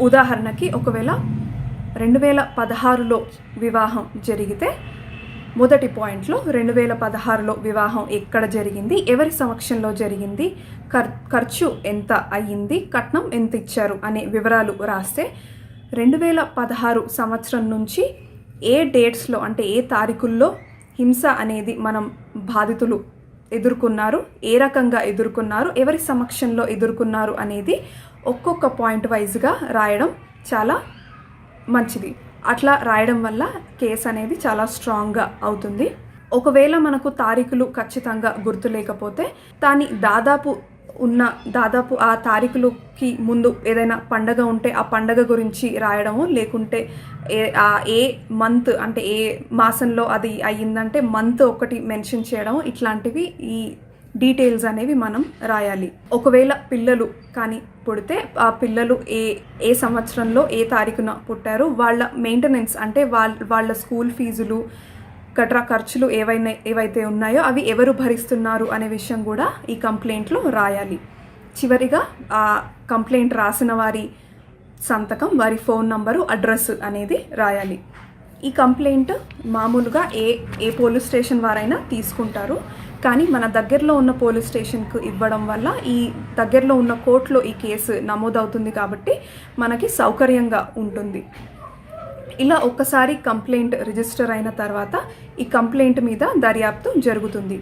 ఉదాహరణకి ఒకవేళ రెండు వేల పదహారులో వివాహం జరిగితే మొదటి పాయింట్లో రెండు వేల పదహారులో వివాహం ఎక్కడ జరిగింది ఎవరి సమక్షంలో జరిగింది ఖర్ ఖర్చు ఎంత అయ్యింది కట్నం ఎంత ఇచ్చారు అనే వివరాలు రాస్తే రెండు వేల పదహారు సంవత్సరం నుంచి ఏ డేట్స్లో అంటే ఏ తారీఖుల్లో హింస అనేది మనం బాధితులు ఎదుర్కొన్నారు ఏ రకంగా ఎదుర్కొన్నారు ఎవరి సమక్షంలో ఎదుర్కొన్నారు అనేది ఒక్కొక్క పాయింట్ వైజ్గా రాయడం చాలా మంచిది. అట్లా రాయడం వల్ల కేస్ అనేది చాలా స్ట్రాంగ్గా అవుతుంది. ఒకవేళ మనకు తారీఖులు ఖచ్చితంగా గుర్తు లేకపోతే దాని దాదాపు ఉన్న దాదాపు ఆ తారీఖులకి ముందు ఏదైనా పండగ ఉంటే ఆ పండగ గురించి రాయడము లేకుంటే ఏ ఏ మంత్ అంటే ఏ మాసంలో అది అయ్యిందంటే మంత్ ఒకటి మెన్షన్ చేయడం ఇట్లాంటివి ఈ డీటెయిల్స్ అనేవి మనం రాయాలి. ఒకవేళ పిల్లలు కానీ పుడితే ఆ పిల్లలు ఏ ఏ సంవత్సరంలో ఏ తారీఖున పుట్టారు వాళ్ళ మెయింటెనెన్స్ అంటే వాళ్ళ వాళ్ళ స్కూల్ ఫీజులు గట్రా ఖర్చులు ఏవైనా ఏవైతే ఉన్నాయో అవి ఎవరు భరిస్తున్నారు అనే విషయం కూడా ఈ కంప్లైంట్లో రాయాలి. చివరిగా ఆ కంప్లైంట్ రాసిన వారి సంతకం వారి ఫోన్ నంబరు అడ్రస్ అనేది రాయాలి. ఈ కంప్లైంట్ మామూలుగా ఏ ఏ పోలీస్ స్టేషన్ వారైనా తీసుకుంటారు. కానీ మన దగ్గరలో ఉన్న పోలీస్ స్టేషన్కు ఇవ్వడం వల్ల ఈ దగ్గరలో ఉన్న కోర్టులో ఈ కేసు నమోదవుతుంది కాబట్టి మనకి సౌకర్యంగా ఉంటుంది. ఇలా ఒక్కసారి కంప్లైంట్ రిజిస్టర్ అయిన తర్వాత ఈ కంప్లైంట్ మీద దర్యాప్తు జరుగుతుంది.